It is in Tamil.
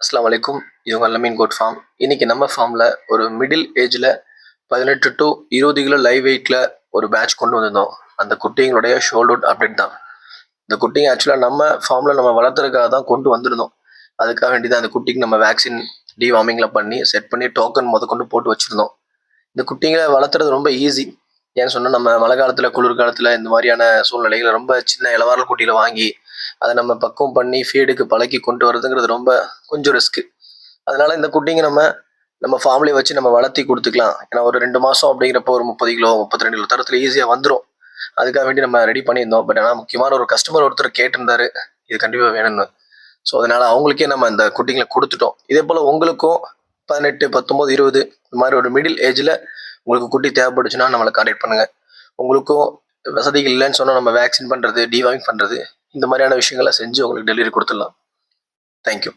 அஸ்லாம் வலைக்கும் இவங்க லமீன் கோட் ஃபார்ம் இன்னைக்கு நம்ம ஃபார்மில் ஒரு மிடில் ஏஜில் பதினெட்டு டு இருபது கிலோ லைவ் வெயிட்டில் ஒரு பேட்ச் கொண்டு வந்திருந்தோம். அந்த குட்டிங்களுடைய ஷோல்டவுட் அப்டேட் தான். இந்த குட்டிங்க ஆக்சுவலாக நம்ம ஃபார்மில் நம்ம வளர்த்துறதுக்காக தான் கொண்டு வந்திருந்தோம். அதுக்காக வேண்டி தான் அந்த குட்டிக்கு நம்ம வேக்சின் டிவார்மிங்கில் பண்ணி செட் பண்ணி டோக்கன் முத கொண்டு போட்டு வச்சுருந்தோம். இந்த குட்டிங்களை வளர்த்துறது ரொம்ப ஈஸி ஏன்னு சொன்னால் நம்ம மழை காலத்தில் குளிர்காலத்தில் இந்த மாதிரியான சூழ்நிலைகளை ரொம்ப சின்ன இளவாரல் குட்டியில் வாங்கி அதை நம்ம பக்குவம் பண்ணி ஃபீடுக்கு பழக்கி கொண்டு வரதுங்கிறது ரொம்ப கொஞ்சம் ரிஸ்க்கு அதனால இந்த குட்டிங்க நம்ம நம்ம ஃபார்ம்லேயே வச்சு நம்ம வளர்த்தி கொடுத்துக்கலாம். ஏன்னா ஒரு ரெண்டு மாதம் அப்படிங்கிறப்போ ஒரு முப்பது கிலோ முப்பத்தி ரெண்டு கிலோ தரத்தில் ஈஸியாக வந்துடும் அதுக்காக வேண்டி நம்ம ரெடி பண்ணியிருந்தோம். பட் ஆனால் முக்கியமான ஒரு கஸ்டமர் ஒருத்தர் கேட்டிருந்தாரு இது கண்டிப்பாக வேணும்னு. ஸோ அதனால அவங்களுக்கே நம்ம இந்த குட்டிங்களை கொடுத்துட்டோம். இதே போல் உங்களுக்கும் பதினெட்டு பத்தொம்போது இருபது இந்த மாதிரி ஒரு மிடில் ஏஜில் உங்களுக்கு குட்டி தேவைப்படுச்சுன்னா நம்மளை கான்டாக்ட் பண்ணுங்கள் உங்களுக்கும் வசதிகள் இல்லைன்னு சொன்னால் நம்ம வேக்சின் பண்ணுறது டிவாமிங் பண்ணுறது இந்த மாதிரியான விஷயங்களை செஞ்சு உங்களுக்கு டெலிவரி கொடுத்துடலாம். தேங்க்யூ